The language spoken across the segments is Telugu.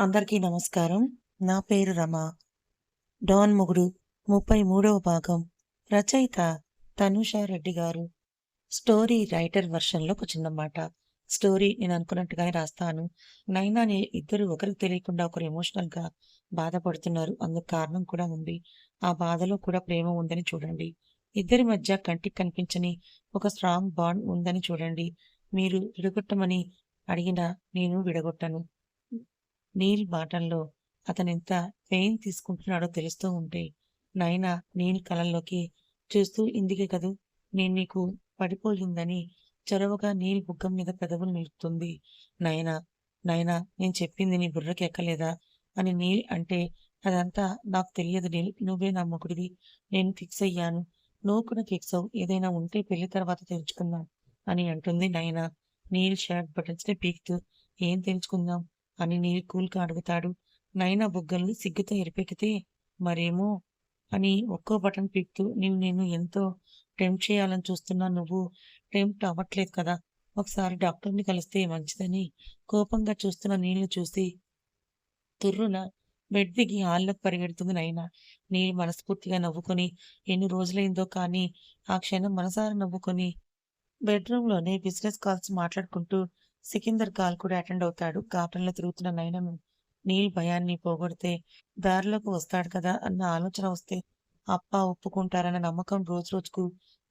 అందరికీ నమస్కారం. నా పేరు రమ. 'డాన్ మొగుడు' 33వ భాగం. రచయిత తనూషా రెడ్డి గారు. స్టోరీ రైటర్ వెర్షన్‌లో వచ్చిందన్నమాట స్టోరీ నేను అనుకున్నట్టుగానే రాస్తాను. నైనా, ఇద్దరు ఒకరికి తెలియకుండా ఒకరు ఎమోషనల్‌గా బాధపడుతున్నారు. అందుకు కారణం కూడా ఉంది. ఆ బాధలో కూడా ప్రేమ ఉందని చూడండి. ఇద్దరి మధ్య కంటికి కనిపించని ఒక స్ట్రాంగ్ బాండ్ ఉందని చూడండి. మీరు విడగొట్టమని అడిగినా నేను విడగొట్టను. నీల్ మాటల్లో అతనెంత పెయిన్ తీసుకుంటున్నాడో తెలుస్తూ ఉంటే, నైనా నీల్ కళ్ళల్లోకి చూస్తూ ఇందుకే కదూ నేను నీకు పడిపోయిందని చొరవగా నీల్ బుగ్గం మీద పెదవులు నిలుపుతుంది. నైనా, నైనా నేను చెప్పింది నీ బుర్రకి ఎక్కలేదా? అని నీల్ అంటే అదంతా నాకు తెలియదు నీల్. నువ్వే నా మొగుడివి. నేను ఫిక్స్ అయ్యాను. నువ్వు కూడా ఫిక్స్ అవ్వు. ఏదైనా ఉంటే పెళ్ళి తర్వాత తెలుసుకుందాం అని అంటుంది నైనా. నీల్ షర్ట్ బటన్స్‌ని పీక్తూ ఏం తెలుసుకుందాం అని నీల్ అడుగుతాడు. నైనా బుగ్గల్ని సిగ్గుతో ఎరిపెక్కితే మరేమో అని ఒక్కో బటన్ పీకుతూ నిన్ను నేను ఎంతో టెంప్ట్ చేయాలని చూస్తున్నా నువ్వు టెంప్ట్ అవ్వట్లేదు కదా! ఒకసారి డాక్టర్‌ని కలిస్తే మంచిదని కోపంగా చూస్తున్న నీళ్ళు చూసి తుర్రున బెడ్ దిగి హాల్లోకి పరిగెడుతుంది నైనా. నీ మనస్ఫూర్తిగా నవ్వుకొని ఎన్ని రోజులైందో కానీ ఆ క్షణం మనసారా నవ్వుకొని బెడ్‌రూమ్‌లోనే బిజినెస్ కాల్స్ మాట్లాడుకుంటూ సికిందర్ కాల్ కూడా అటెండ్ అవుతాడు. గార్డెన్‌లో తిరుగుతున్న నయనం నీల్ భయాన్ని పోగొడితే దారిలోకి వస్తాడు కదా అన్న ఆలోచన వస్తే అప్ప ఒప్పుకుంటారన్న నమ్మకం రోజు రోజుకు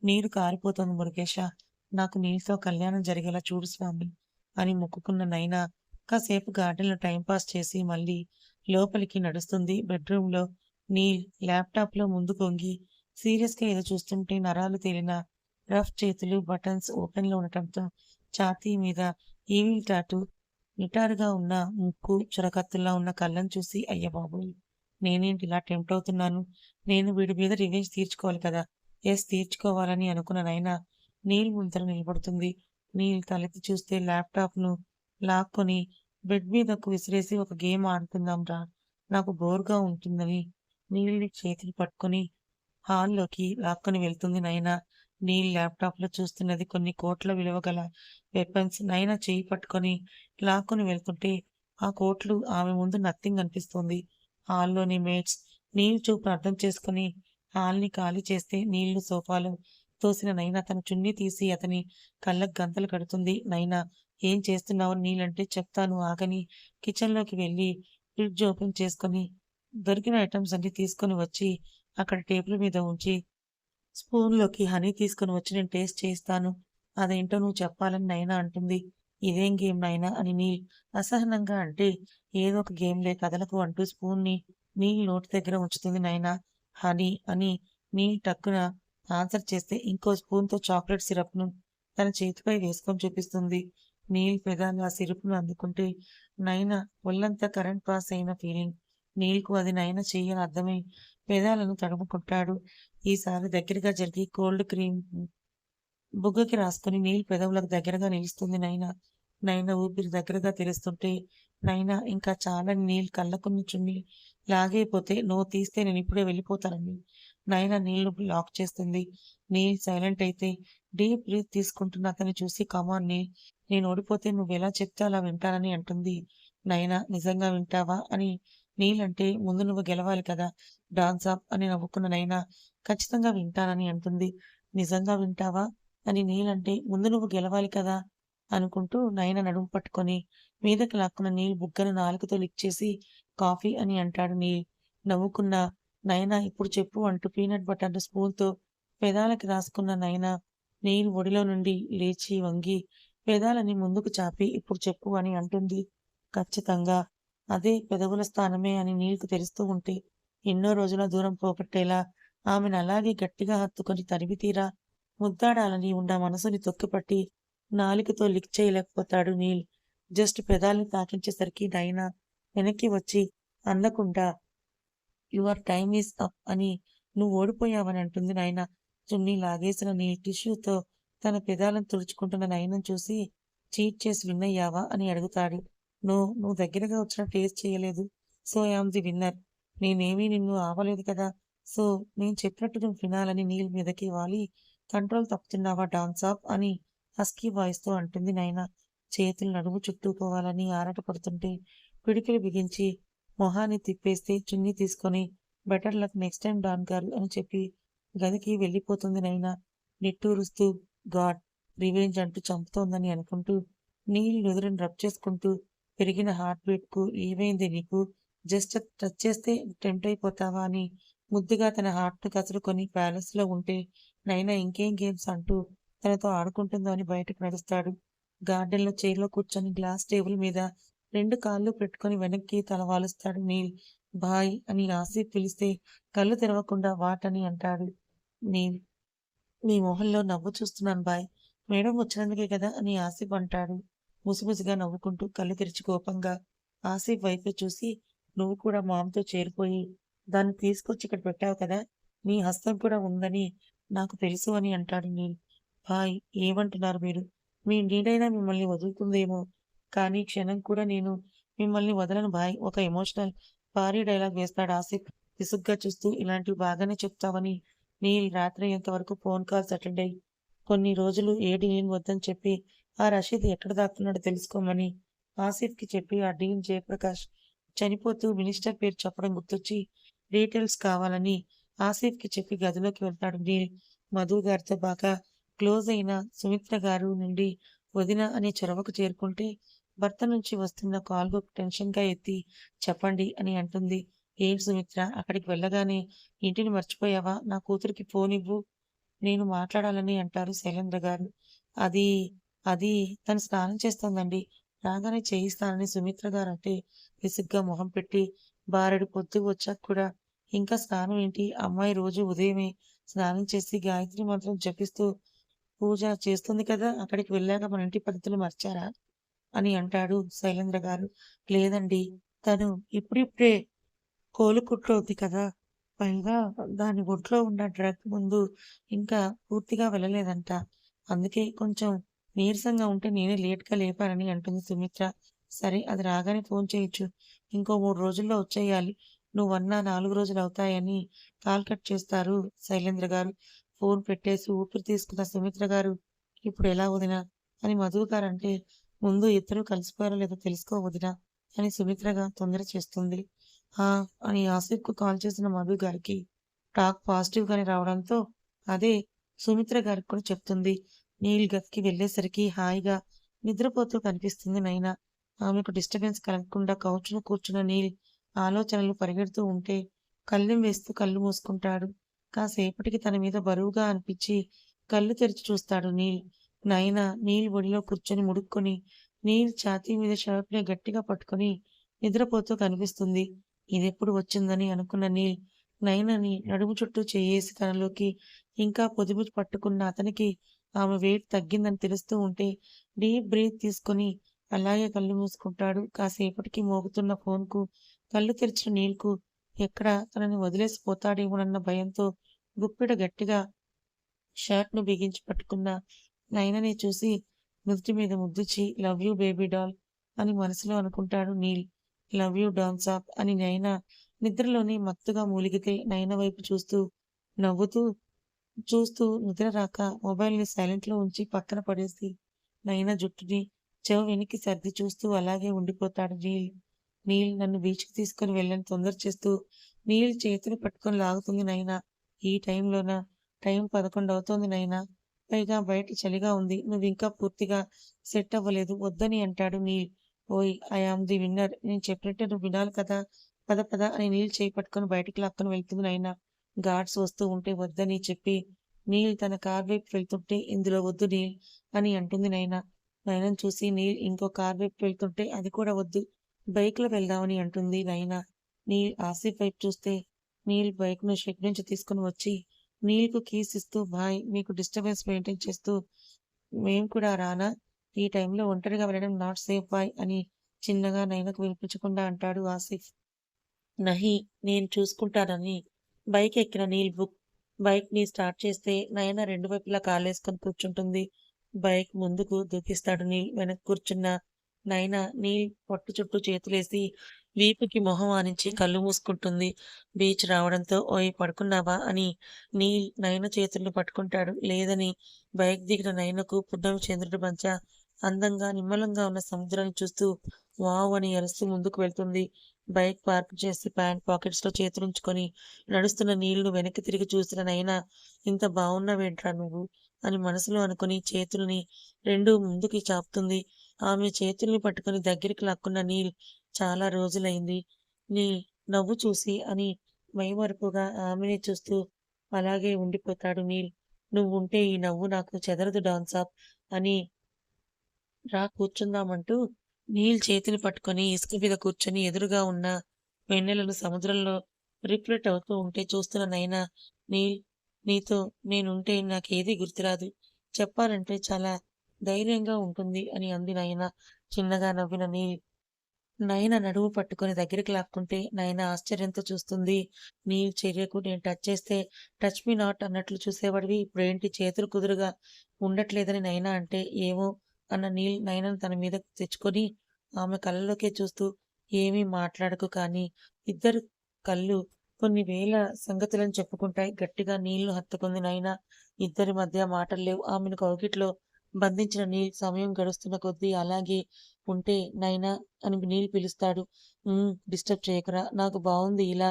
నీరు కారిపోతుంది మురుగేశా! నాకు నీల్‌తో కళ్యాణం జరిగేలా చూడు స్వామి అని మొక్కుకున్న నైనా కాసేపు గార్డెన్‌లో టైంపాస్ చేసి మళ్ళీ లోపలికి నడుస్తుంది. బెడ్‌రూమ్‌లో నీల్ ల్యాప్‌టాప్‌లో ముందుకొంగి సీరియస్‌గా ఏదో చూస్తుంటే నరాలు తేలిన రఫ్ చేతులు బటన్స్ ఓపెన్‌లో ఉండటంతో ఛాతీ మీద ఈవిల్ టాటు నిటారుగా ఉన్న ముక్కు చురకత్తుల్లా ఉన్న కళ్ళను చూసి అయ్యబాబు నేనేంటి ఇలా టెంప్ట్ అవుతున్నాను? నేను వీడి మీద రివెంజ్ తీర్చుకోవాలి కదా! ఎస్ తీర్చుకోవాలని అనుకున్న నైనా నీల్ ముందర నిలబడుతుంది. నీల్ తలెత్తి చూస్తే ల్యాప్‌టాప్‌ను లాక్కొని బెడ్ మీదకు విసిరేసి ఒక గేమ్ ఆడుతుందాంరా నాకు బోర్‌గా ఉంటుందని నీళ్ళని చేతులు పట్టుకొని హాల్లోకి లాక్కొని వెళ్తుంది నైనా. నీల్ ల్యాప్‌టాప్‌లో చూస్తున్నది కొన్ని కోట్ల విలువ గల వెపన్స్. నైనా చెయ్యి పట్టుకొని లాక్కుని వెళ్తుంటే ఆ కోట్లు ఆమె ముందు నథింగ్ అనిపిస్తోంది. హాల్లోని మేట్స్ నీళ్ళు చూపును అర్థం చేసుకొని హాల్‌ని ఖాళీ చేస్తే నీళ్ళు సోఫాలు తోసిన నైనా తన చున్నీ తీసి అతని కళ్ళకు గంతలు కడుతుంది. నైనా ఏం చేస్తున్నావు నీళ్ళంటే చెప్తాను ఆగని కిచెన్‌లోకి వెళ్ళి ఫ్రిడ్జ్ ఓపెన్ చేసుకొని దొరికిన ఐటమ్స్ అన్ని తీసుకొని వచ్చి అక్కడ టేబుల్ మీద ఉంచి స్పూన్‌లోకి హనీ తీసుకొని వచ్చి నేను టేస్ట్ చేస్తాను అదేంటో నువ్వు చెప్పాలని నైనా అంటుంది. ఇదేం గేమ్ నైనా అని నీల్ అసహనంగా అంటే ఏదో ఒక గేమ్‌లే కథలకు అంటూ స్పూన్‌ని నీల్ నోటి దగ్గర ఉంచుతుంది నైనా. హనీ అని నీల్ టక్కున ఆన్సర్ చేస్తే ఇంకో స్పూన్‌తో చాక్లెట్ సిరప్‌ను తన చేతిపై వేసుకొని చూపిస్తుంది. నీల్ పెదాలు ఆ సిరప్‌ను అందుకుంటే నైనా ఒళ్ళంతా కరెంట్ పాస్ అయిన ఫీలింగ్. నీల్‌కు అది నైనా చెయ్యి అర్థమై పెదాలను తడుముకుంటాడు. ఈసారి దగ్గరగా జరిగి కోల్డ్ క్రీమ్ బుగ్గకి రాసుకుని నీళ్ళు పెదవులకు దగ్గరగా నిలుస్తుంది నైనా. నైనా ఊపిరి దగ్గరగా తెలుస్తుంటే నైనా ఇంకా చాలా నీళ్ళు కళ్ళకున్న చున్నీ లాగైపోతే నువ్వు తీస్తే నేను ఇప్పుడే వెళ్ళిపోతానండి నైనా నీళ్ళు లాక్ చేస్తుంది. నీల్ సైలెంట్ అయితే డీప్ బ్రీత్ తీసుకుంటున్న అతన్ని చూసి కమాన్ నీల్ నేను ఓడిపోతే నువ్వు ఎలా చెప్తే అలా వింటానని అంటుంది. నైనా నిజంగా వింటావా? అని నీల్ అంటే ముందు నువ్వు గెలవాలి కదా! డాన్స్ అప్ అని నవ్వుకున్న నైనా ఖచ్చితంగా వింటానని అంటుంది. నిజంగా వింటావా? అని నీలంటే ముందు నువ్వు గెలవాలి కదా! అనుకుంటూ నయన నడుము పట్టుకొని మీదకి లాక్కున్న నీల్ బుగ్గను నాలుకతో లిక్ చేసి కాఫీ అని అంటాడు నీల్. నవ్వుకున్న నైనా ఇప్పుడు చెప్పు అంటూ పీనట్ బటర్ స్పూన్‌తో పెదాలకి రాసుకున్న నైనా నీల్ ఒడిలో నుండి లేచి వంగి పెదాలని ముందుకు చాపి ఇప్పుడు చెప్పు అని అంటుంది. ఖచ్చితంగా అదే పెదవుల స్థానమే అని నీల్‌కు తెలుస్తూ ఉంటే ఎన్నో రోజుల దూరం పోగొట్టేలా ఆమెను అలాగే గట్టిగా హత్తుకొని తనివితీరా ముద్దాడాలని ఉన్న మనసుని తొక్కిపట్టి నాలికతో లిక్ చేయలేకపోతాడు నీల్. జస్ట్ పెదాలను తాకించేసరికి నైనా వెనక్కి వచ్చి అందకుండా యువర్ టైమ్ ఈస్ అప్ అని నువ్వు ఓడిపోయావని అంటుంది నైనా. చున్నీ లాగేసిన నీ టిష్యూతో తన పెదాలను తుడుచుకుంటున్న నైనం చూసి చీట్ చేసి విన్నయ్యావా అని అడుగుతాడు. నువ్వు నువ్వు దగ్గరగా వచ్చిన టేస్ట్ చేయలేదు. So am the winner. నేనేమీ నిన్ను ఆపలేదు కదా! సో నేను చెప్పినట్టు నువ్వు వినాలని నీల్ మీదకి వాలి కంట్రోల్ తప్పుతున్నావా డాన్స్ ఆఫ్ అని హస్కీ వాయిస్‌తో అంటుంది నైనా. చేతులు నడుము చుట్టుకోవాలని ఆరాటపడుతుంటే పిడికిలు బిగించి మొహాన్ని తిప్పేస్తే చున్నీ తీసుకొని better luck next time don గారు అని చెప్పి గదికి వెళ్ళిపోతుంది నైనా. నిట్టూరుస్తూ గాడ్ రివెంజ్ అంటూ చంపుతోందని అనుకుంటూ నీళ్ళు నుదురుని రబ్ చేసుకుంటూ పెరిగిన హార్ట్ బీట్కు ఏమైంది నీకు? జస్ట్ టచ్ చేస్తే టెంప్ట్ అయిపోతావా అని ముద్దుగా తన హార్ట్ను కసురుకొని ప్యాలెస్లో ఉంటే నైనా ఇంకేం గేమ్స్ అంటూ తనతో ఆడుకుంటుందో అని బయటకు నడుస్తాడు. గార్డెన్లో చైర్లో కూర్చొని గ్లాస్ టేబుల్ మీద రెండు కాళ్ళు పెట్టుకొని వెనక్కి తల వాలుస్తాడు నీల్. బాయ్ అని ఆసిఫ్ పిలిస్తే కళ్ళు తెరవకుండా వాటని అంటాడు నీల్. నీ మొహంలో నవ్వు చూస్తున్నాను బాయ్. మేడం వచ్చినందుకే కదా అని ఆసిఫ్ అంటాడు. ముసిముసిగా నవ్వుకుంటూ కళ్ళు తెరిచి కోపంగా ఆసిఫ్ వైపు చూసి నువ్వు కూడా మామతో చేరిపోయి దాన్ని తీసుకొచ్చి ఇక్కడ పెట్టావు కదా నీ హస్తం కూడా ఉందని నాకు తెలుసు అని అంటాడు నీల్. బాయ్ ఏమంటున్నారు మీరు? మీ నీడైనా మిమ్మల్ని వదులుతుందేమో. కానీ క్షణం కూడా నేను మిమ్మల్ని వదలను బాయ్. ఒక ఎమోషనల్ భారీ డైలాగ్ వేస్తాడు ఆసిఫ్. విసుగ్గా చూస్తూ ఇలాంటివి బాగానే చెప్తావని నీల్ రాత్రి అయ్యేంతవరకు ఫోన్ కాల్స్ అటెండ్ అయ్యి కొన్ని రోజులు ఏడి నేను వద్దని చెప్పి ఆ రషీద్ ఎక్కడ దాక్కున్నాడో తెలుసుకోమని ఆసిఫ్కి చెప్పి ఆ డీన్ జయప్రకాష్ చనిపోతూ మినిస్టర్ పేరు చెప్పడం గుర్తొచ్చి డీటెయిల్స్ కావాలని ఆసిఫ్కి చెప్పి గదిలోకి వెళ్తాడు. నీల్ మధు గారితో బాగా క్లోజ్ అయిన సుమిత్ర గారు నుండి వదిన అనే చొరవకు చేరుకుంటే భర్త నుంచి వస్తున్న కాల్కు టెన్షన్గా ఎత్తి చెప్పండి అని అంటుంది. ఏంటి సుమిత్ర అక్కడికి వెళ్ళగానే ఇంటిని మర్చిపోయావా? నా కూతురికి ఫోన్ ఇవ్వు. నేను మాట్లాడాలని అంటారు శైలేంద్ర గారు. అది అది తను స్నానం చేస్తోందండి. రాగానే చేయిస్తానని సుమిత్ర గారు అంటే విసుగ్గా మొహం పెట్టి బారెడు పొద్దు వచ్చాక కూడా ఇంకా స్నానం ఏంటి? అమ్మాయి రోజు ఉదయమే స్నానం చేసి గాయత్రి మంత్రం జపిస్తూ పూజ చేస్తుంది కదా అక్కడికి వెళ్ళాక మన ఇంటి పద్ధతులు మర్చారా? అని అంటాడు శైలేంద్ర గారు. లేదండి తను ఇప్పుడిప్పుడే కోలుకుంటోంది కదా. పైగా దాని ఒంట్లో ఉన్న డ్రగ్ ముందు ఇంకా పూర్తిగా వెళ్ళలేదంట. అందుకే కొంచెం నీరసంగా ఉంటే నేనే లేట్గా లేపానని అంటుంది సుమిత్ర. సరే అది రాగానే ఫోన్ చేయొచ్చు. ఇంకో మూడు రోజుల్లో వచ్చేయాలి. నువ్వన్నా నాలుగు రోజులు అవుతాయని కాల్ కట్ చేస్తారు శైలేంద్ర గారు. ఫోన్ పెట్టేసి ఊపిరి తీసుకున్న సుమిత్ర గారు ఇప్పుడు ఎలా వదినా? అని మధు గారంటే ముందు ఇద్దరు కలిసిపోయారో లేదో తెలుసుకో వదినా అని సుమిత్రగా తొందర చేస్తుంది. ఆ అని ఆసిఫ్కు కాల్ చేసిన మధు గారికి టాక్ పాజిటివ్ గానే రావడంతో అదే సుమిత్ర గారికి కూడా చెప్తుంది. నీల్ గదికి వెళ్ళేసరికి హాయిగా నిద్రపోతూ కనిపిస్తుంది నైనా. ఆమెకు డిస్టర్బెన్స్ కలగకుండా కౌచులో కూర్చున్న నీల్ ఆలోచనలు పరిగెడుతూ ఉంటే కళ్ళు వేస్తూ కళ్ళు మూసుకుంటాడు. కాసేపటికి తన మీద బరువుగా అనిపించి కళ్ళు తెరిచి చూస్తాడు నీల్. నైనా నీల్ ఒడిలో కూర్చొని ముడుక్కొని నీల్ ఛాతీ మీద షర్ట్ని గట్టిగా పట్టుకొని నిద్రపోతూ కనిపిస్తుంది. ఇదెప్పుడు వచ్చిందని అనుకున్న నీల్ నైనని నడుము చుట్టూ చేయేసి తనలోకి ఇంకా పొదుపు పట్టుకున్న అతనికి ఆమె వెయిట్ తగ్గిందని తెలుస్తూ ఉంటే డీప్ బ్రీత్ తీసుకొని అలాగే కళ్ళు మూసుకుంటాడు. కాసేపటికి మోగుతున్న ఫోన్కు కళ్ళు తెరిచిన నీల్కు ఎక్కడ తనని వదిలేసిపోతాడేమోనన్న భయంతో గుప్పిడ గట్టిగా షర్ట్ను బిగించి పట్టుకున్న నైనని చూసి నుదుటి మీద ముద్దుచి లవ్ యూ బేబీ డాల్ అని మనసులో అనుకుంటాడు Neel. Love you dance off అని నైనా నిద్రలోనే మత్తుగా మూలిగితే నైన వైపు చూస్తూ నవ్వుతూ చూస్తూ నిద్ర రాక మొబైల్ని సైలెంట్లో ఉంచి పక్కన పడేసి నైనా జుట్టుని చెవు వెనక్కి సర్ది చూస్తూ అలాగే ఉండిపోతాడు నీల్. నీల్ నన్ను బీచ్కి తీసుకుని వెళ్ళని తొందర చేస్తూ నీల్ చేతులు పట్టుకొని లాగుతుంది నైనా. ఈ టైంలోన? టైం పదకొండు అవుతోంది నైనా. పైగా బయట చలిగా ఉంది. నువ్వు ఇంకా పూర్తిగా సెట్ అవ్వలేదు. వద్దని అంటాడు నీల్. ఓయ్ ఐ ఆమ్ ది విన్నర్. నేను చెప్పినట్టే నువ్వు వినాలి కదా. పద పద అని నీళ్ళు చేయి పట్టుకొని బయటికి లాక్కొని వెళ్తుంది నైనా. గార్డ్స్ వస్తూ ఉంటే వద్దని చెప్పి నీల్ తన కార్ వైపు వెళ్తుంటే ఇందులో వద్దు నీల్ అని అంటుంది నైనా. నైనాను చూసి నీల్ ఇంకో కార్ వైపు వెళ్తుంటే అది కూడా వద్దు. బైక్లో వెళ్దామని అంటుంది నైనా. నీల్ ఆసిఫ్ వైపు చూస్తే నీల్ బైక్ను షెడ్ నుంచి తీసుకుని వచ్చి నీల్కు కీస్ ఇస్తూ బాయ్ మీకు డిస్టర్బెన్స్ మెయింటైన్ చేస్తూ మేము కూడా రానా? ఈ టైంలో ఒంటరిగా వెళ్ళడం నాట్ సేఫ్ బాయ్ అని చిన్నగా నైనకు వినిపించకుండా అంటాడు ఆసిఫ్. నహి నేను చూసుకుంటానని. బైక్ ఎక్కిన నీల్ బుక్ బైక్ని స్టార్ట్ చేస్తే నయన రెండు వైపులా కాలేసుకొని కూర్చుంటుంది. బైక్ ముందుకు దూకిస్తాడు నీల్ వెనక్కి కూర్చున్న నైన నీల్ పొట్టు చుట్టూ చేతులేసి వీపుకి మొహం ఆనించి కళ్ళు మూసుకుంటుంది బీచ్ రావడంతో ఓయ్ పడుకున్నావా అని నీల్ నయన చేతులను పట్టుకుంటాడు లేదని బైక్ దిగిన నయనకు పున్నమి చంద్రుడి మంచ అందంగా, నిమ్మలంగా ఉన్న సముద్రాన్ని చూస్తూ వావ్! అని అరుస్తూ ముందుకు వెళ్తుంది. బైక్ పార్క్ చేసి ప్యాంట్ పాకెట్స్లో చేతులుంచుకొని నడుస్తున్న నీళ్ళు వెనక్కి తిరిగి చూసిన నైనా ఇంత బాగున్నావేంట్రా నువ్వు? అని మనసులో అనుకుని చేతుల్ని రెండు ముందుకి చాపుతుంది. ఆమె చేతుల్ని పట్టుకొని దగ్గరికి లాక్కున్న నీల్ చాలా రోజులైంది. నీ నవ్వు చూసి అని మైమరుపుగా ఆమెనే చూస్తూ అలాగే ఉండిపోతాడు నీల్. నువ్వుంటే ఈ నవ్వు నాకు చెదరదు డాన్సాప్ అని రా కూర్చుందామంటూ నీల్ చేతిని పట్టుకొని ఇసుక మీద కూర్చొని ఎదురుగా ఉన్న వెన్నెలను సముద్రంలో రిఫ్లెక్ట్ అవుతూ ఉంటే చూస్తున్న నైనా నీల్ నీతో నేనుంటే నాకేదీ గుర్తురాదు. చెప్పాలంటే చాలా ధైర్యంగా ఉంటుంది అని అంది నయన. చిన్నగా నవ్విన నీ నయన నడుము పట్టుకొని దగ్గరికి లాక్కుంటే నయన ఆశ్చర్యంతో చూస్తుంది. నీ చర్యకు నేను టచ్ చేస్తే టచ్ మీ నాట్ అన్నట్లు చూసేవాడివి ఇప్పుడేంటి చేతులు కుదురుగా ఉండట్లేదని నయన అంటే ఏమో అన్న నీల్ నయనను తన మీద తెచ్చుకొని ఆమె కళ్ళలోకే చూస్తూ ఏమీ మాట్లాడకు కానీ ఇద్దరు కళ్ళు కొన్ని వేల సంగతులను చెప్పుకుంటాయి. గట్టిగా నీళ్ళు హత్తుకుంది నైనా ఇద్దరి మధ్య మాటలు లేవు. ఆమెను కౌకిట్లో బంధించిన నీల్ సమయం గడుస్తున్న కొద్దీ అలాగే ఉంటే నైనా అని నీల్ పిలుస్తాడు. డిస్టర్బ్ చేయకురా! నాకు బాగుంది ఇలా.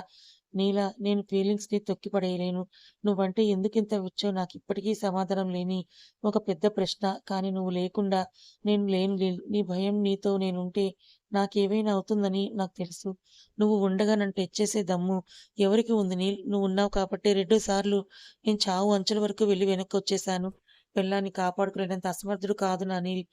నీలా నేను ఫీలింగ్స్‌ని తొక్కి పడేయలేను. నువ్వంటే ఎందుకింత వచ్చో నాకిప్పటికీ సమాధానం లేని ఒక పెద్ద ప్రశ్న. కానీ నువ్వు లేకుండా నేను లేను నీ భయం నీతో నేనుంటే నాకేమైనా అవుతుందని నాకు తెలుసు. నువ్వు ఉండగా నన్ను టచ్ చేసే దమ్ము ఎవరికి ఉంది నీల్? నువ్వున్నావు కాబట్టి రెండు సార్లు నేను చావు అంచుల వరకు వెళ్ళి వెనక్కి వచ్చేశాను పెళ్ళాన్ని కాపాడుకోలేనంత అసమర్థుడు కాదు నా నీల్.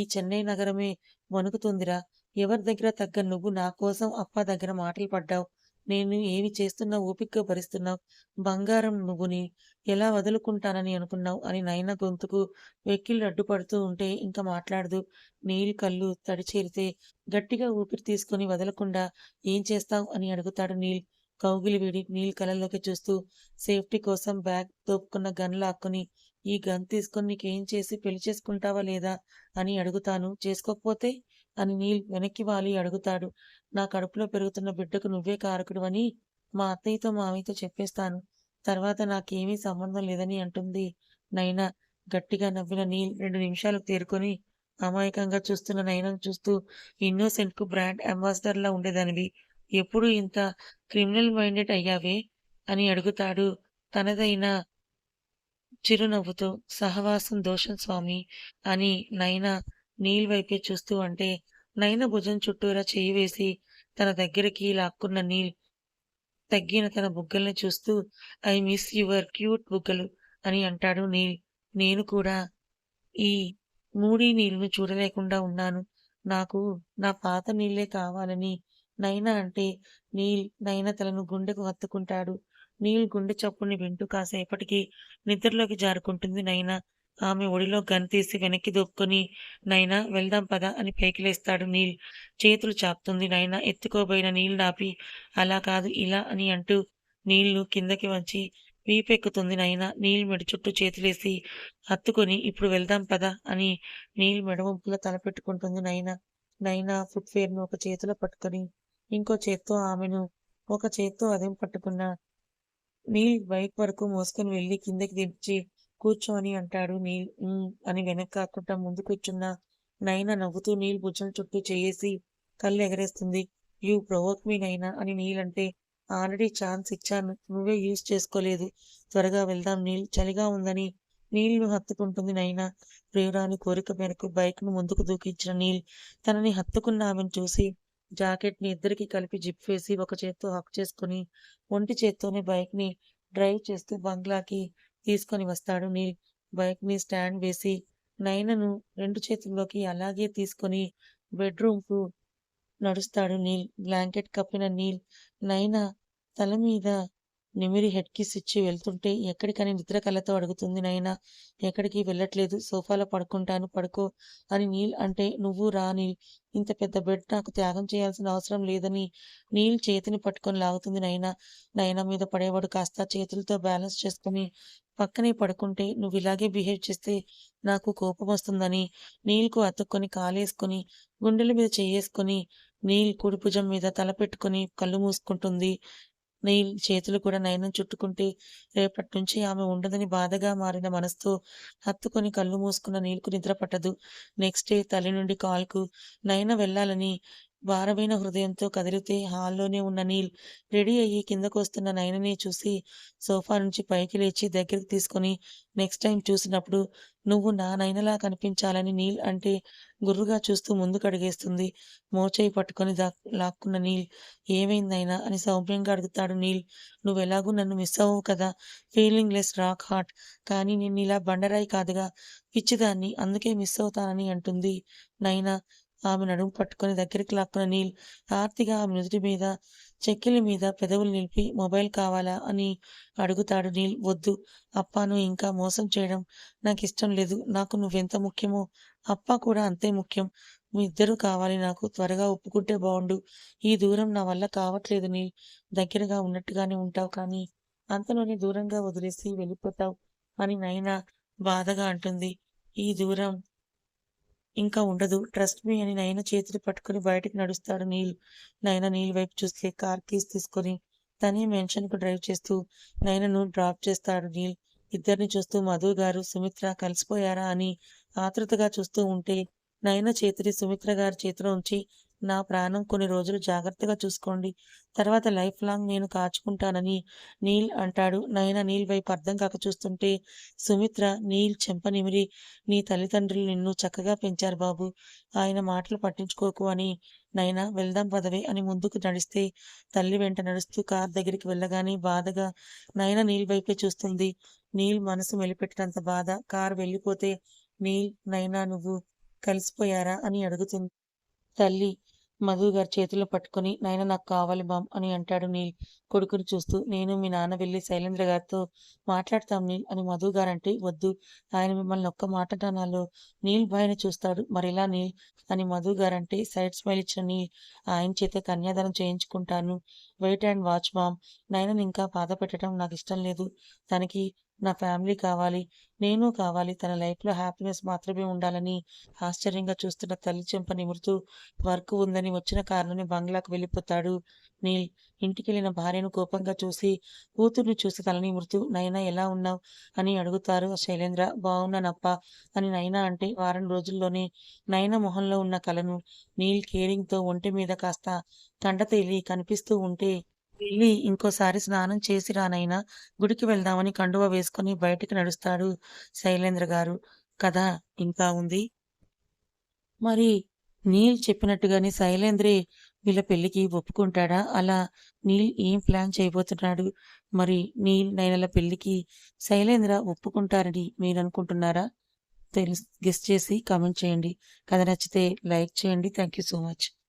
ఈ చెన్నై నగరమే వణుకుతుందిరా ఎవరి దగ్గర తగ్గ నువ్వు నా కోసం అప్ప దగ్గర మాటలు పడ్డావు. నేను ఏమి చేస్తున్నా ఓపికగా భరిస్తున్నావు. బంగారం నువ్వుని ఎలా వదులుకుంటానని అనుకున్నావు అని నయన గొంతుకు వెక్కిళ్ళు అడ్డుపడుతూ ఉంటే ఇంకా మాట్లాడదు. నీళ్ళు కళ్ళు తడి చేరితే గట్టిగా ఊపిరి తీసుకొని వదలకుండా ఏం చేస్తావు అని అడుగుతాడు నీల్. కౌగిలి వేడి నీల్ కళ్ళలోకి చూస్తూ సేఫ్టీ కోసం బ్యాగ్ తోపుకున్న గన్ లాక్కుని ఈ గన్ తీసుకొని నీకేం చేసి పెళ్ళి చేసుకుంటావా లేదా అని అడుగుతాను. చేసుకోకపోతే? అని నీల్ వెనక్కి వాలి అడుగుతాడు. నా కడుపులో పెరుగుతున్న బిడ్డకు నువ్వే కారకుడు అని మా అత్తయ్యతో, మామయ్యతో చెప్పేస్తాను. తర్వాత నాకేమీ సంబంధం లేదని అంటుంది నైనా. గట్టిగా నవ్విన నీల్ రెండు నిమిషాలకు తేరుకొని అమాయకంగా చూస్తున్న నయనను చూస్తూ ఇన్నోసెంట్‌కు బ్రాండ్ అంబాసిడర్‌లా ఉండేదానివి. ఎప్పుడు ఇంత క్రిమినల్ మైండెడ్ అయ్యావే? అని అడుగుతాడు తనదైన చిరునవ్వుతో. సహవాసం దోషం స్వామి అని నైనా నీల్ వైపే చూస్తూ అంటే నయన భుజం చుట్టూరా చెయ్యి వేసి తన దగ్గరికి లాక్కున్న నీల్ తగ్గిన తన బుగ్గల్ని చూస్తూ ఐ మిస్ యువర్ క్యూట్ బుగ్గలు అని అంటాడు నీల్. నేను కూడా ఈ మూడీ నీళ్ళను చూడలేకుండా ఉన్నాను. నాకు నా పాత నీళ్ళే కావాలని నయన అంటే నీల్ నయన తలను గుండెకు హత్తుకుంటాడు. నీల్ గుండె చప్పుని వింటూ కాసేపటికి నిద్రలోకి జారుకుంటుంది నైనా ఆమె ఒడిలో గన్ తీసి వెనక్కి దొక్కుని నైనా వెళ్దాం పద అని పైకి లేస్తాడు నీల్. చేతులు చాపుతుంది. నైనా ఎత్తుకోబోయిన నీల్‌నాపి అలా కాదు ఇలా అని అంటూ నీళ్ళు కిందకి వంచి వీపెక్కుతుంది నైనా. నీళ్ళు మెడ చుట్టూ చేతులేసి హత్తుకొని ఇప్పుడు వెళ్దాం పద అని నీళ్ళు మెడవంపులో తలపెట్టుకుంటుంది నైనా. నైనా ఫుట్‌వేర్‌ను ఒక చేతిలో పట్టుకొని ఇంకో చేత్తో ఆమెను ఒక చేత్తో అదేం పట్టుకున్న నీల్ బైక్ వరకు మోసుకొని వెళ్ళి కిందకి దించి కూర్చోని అంటాడు నీల్. అని వెనక్కి కాకుండా ముందు కూర్చున్న నైనా నవ్వుతూ నీల్ భుజం చుట్టూ చేయేసి కళ్ళు ఎగరేస్తుంది. యూ ప్రొవోక్ మీ నైనా అని నీల్ అంటే ఆల్రెడీ ఛాన్స్ ఇచ్చాను. నువ్వే యూజ్ చేసుకోలేదు. త్వరగా వెళ్దాం నీల్. చలిగా ఉందని నీళ్ళు హత్తుకుంటుంది నైనా ప్రియురాని కోరిక మేరకు బైక్‌ను ముందుకు దూకించిన నీల్ తనని హత్తుకున్న ఆమెను చూసి జాకెట్‌ని ఇద్దరికి కలిపి జిప్ వేసి ఒక చేత్తో హక్ చేసుకొని ఒంటి చేత్తోనే బైక్‌ని డ్రైవ్ చేస్తూ బంగ్లాకి తీసుకొని వస్తాడు నీల్. బైక్‌ని స్టాండ్ వేసి నైనను రెండు చేతుల్లోకి అలాగే తీసుకొని బెడ్‌రూమ్‌కు నడుస్తాడు నీల్. బ్లాంకెట్ కప్పిన నీల్ నైనా తల మీద నిమిరి హెడ్ కిస్ ఇచ్చి వెళ్తుంటే ఎక్కడికని నిద్ర కళ్ళతో అడుగుతుంది నైనా ఎక్కడికి వెళ్ళట్లేదు. సోఫాలో పడుకుంటాను పడుకో అని నీల్ అంటే నువ్వు రాని ఇంత పెద్ద బెడ్ నాకు త్యాగం చేయాల్సిన అవసరం లేదని నీల్ చేతిని పట్టుకొని లాగుతుంది నైనా నైనా మీద పడేవాడు కాస్త చేతులతో బ్యాలెన్స్ చేసుకొని పక్కనే పడుకుంటే నువ్వు ఇలాగే బిహేవ్ చేస్తే నాకు కోపం వస్తుందని నీల్‌కు అతుక్కొని కాలేసుకొని గుండెల మీద చెయ్యేసుకొని నీల్ కుడి భుజం మీద తల పెట్టుకొని కళ్ళు మూసుకుంటుంది. నీల్ చేతులు కూడా నయనం చుట్టుకుంటే రేపటి నుంచి ఆమె ఉండదని బాధగా మారిన మనసుతో హత్తుకొని కళ్ళు మూసుకున్న నీల్కు నిద్ర పట్టదు నెక్స్ట్ డే తల్లి నుండి కాల్కు నయన వెళ్ళాలని భారమైన హృదయంతో కదిలితే హాల్లోనే ఉన్న నీల్ రెడీ అయ్యి కిందకొస్తున్న నయనని చూసి సోఫా నుంచి పైకి లేచి దగ్గరికి తీసుకొని నెక్స్ట్ టైం చూసినప్పుడు నువ్వు నా నయనలా కనిపించాలని నీల్ అంటే గుర్రుగా చూస్తూ ముందుకు అడిగేస్తుంది. మోచేయి పట్టుకొని దా లాక్కున్న నీల్ ఏమైందైనా అని సౌమ్యంగా అడుగుతాడు నీల్. నువ్వెలాగూ నన్ను మిస్ అవ్వవు కదా? Feeling less rock heart. కానీ నేను ఇలా బండరాయి కాదుగా. పిచ్చిదాన్ని అందుకే మిస్ అవుతానని అంటుంది నైనా ఆమె నడుము పట్టుకొని దగ్గరికి లాక్కున్న నీల్ ఆర్తిగా ఆమె నుదుటి మీద చెక్కిల మీద పెదవులు నిలిపి మొబైల్ కావాలా? అని అడుగుతాడు నీల్. వద్దు. అప్పాను ఇంకా మోసం చేయడం నాకు ఇష్టం లేదు. నాకు నువ్వెంత ముఖ్యమో అప్ప కూడా అంతే ముఖ్యం. మీ ఇద్దరు కావాలి నాకు. త్వరగా ఒప్పుకుంటే బాగుండు ఈ దూరం నా వల్ల కావట్లేదు నీల్. దగ్గరగా ఉన్నట్టుగానే ఉంటావు కానీ అంతలోనే దూరంగా వదిలేసి వెళ్ళిపోతావు అని నైనా బాధగా అంటుంది. ఈ దూరం ఇంకా ఉండదు. ట్రస్ట్ మీ అని నయన చేతులు పట్టుకుని బయటికి నడుస్తాడు నీల్. నయన నీల్ వైపు చూస్తే కార్ కీస్ తీసుకొని తనే మెన్షన్కు డ్రైవ్ చేస్తూ నయనను డ్రాప్ చేస్తాడు నీల్. ఇద్దరిని చూస్తూ మధు గారు సుమిత్ర కలిసిపోయారా అని ఆతృతగా చూస్తూ ఉంటే నయన చేతిని సుమిత్ర గారి చేతిలో ఉంచి నా ప్రాణం కొన్ని రోజులు జాగ్రత్తగా చూసుకోండి. తర్వాత లైఫ్ లాంగ్ నేను కాచుకుంటానని నీల్ అంటాడు. నయన నీల్ వైపు అర్థం కాక చూస్తుంటే సుమిత్ర నీల్ చెంపనిమిరి నీ తల్లిదండ్రులు నిన్ను చక్కగా పెంచారు బాబు. ఆయన మాటలు పట్టించుకోకు అని నైనా వెళ్దాం పదవే అని ముందుకు నడిస్తే తల్లి వెంట నడుస్తూ కార్ దగ్గరికి వెళ్ళగానే బాధగా నయన నీల్ వైపే చూస్తుంది. నీల్ మనసు మెలిపెట్టినంత బాధ. కార్ వెళ్ళిపోతే నీల్ నైనా నువ్వు కలిసిపోయారా అని అడుగుతుంది. తల్లి మధు గారి చేతిలో పట్టుకొని నాయన నాకు కావాలి బామ్ అని అంటాడు నీల్ కొడుకుని చూస్తూ. నేను మీ నాన్న వెళ్ళి శైలేంద్ర గారితో మాట్లాడతాం నీల్ అని మధు గారంటే వద్దు ఆయన మిమ్మల్ని ఒక్క మాట నీల్ బాయ్ని చూస్తాడు. మరిలా నీల్? అని మధు గారంటే సైడ్ స్మైల్ ఇచ్చిన నీల్ ఆయన చేత కన్యాదానం చేయించుకుంటాను. వెయిట్ అండ్ వాచ్ మామ్ నైనని ఇంకా బాధ పెట్టడం నాకు ఇష్టం లేదు. తనకి నా ఫ్యామిలీ కావాలి నేను కావాలి తన లైఫ్లో హ్యాపీనెస్ మాత్రమే ఉండాలని ఆశ్చర్యంగా చూస్తున్న తల్లి చెంప నిమురుతూ వర్క్ ఉందని వచ్చిన కారణమే బంగ్లాకు వెళ్ళిపోతాడు. నీల్ ఇంటికెళ్ళిన భార్యను కోపంగా చూసి కూతుర్ని చూసి తలని మృతు నైనా ఎలా ఉన్నావు? అని అడుగుతారు శైలేంద్ర. బాగున్నానప్ప అని నైనా అంటే వారం రోజుల్లోనే నైనా మొహంలో ఉన్న కలను నీల్ కేరింగ్తో ఒంటి మీద కాస్త కండ తేలి కనిపిస్తూ ఉంటే వెళ్ళి ఇంకోసారి స్నానం చేసి రానైనా గుడికి వెళ్దామని కండువ వేసుకుని బయటికి నడుస్తాడు శైలేంద్ర గారు. కథ ఇంకా ఉంది? మరి నీల్ చెప్పినట్టుగానే శైలేంద్రే వీళ్ళ పెళ్ళికి ఒప్పుకుంటాడా? అలా నీల్ ఏం ప్లాన్ చేయబోతున్నాడు? మరి నీల్ నైనల పెళ్ళికి శైలేంద్ర ఒప్పుకుంటారని మీరు అనుకుంటున్నారా తెలుసు గెస్ట్ చేసి కామెంట్ చేయండి. కథ నచ్చితే లైక్ చేయండి. Thank you so much.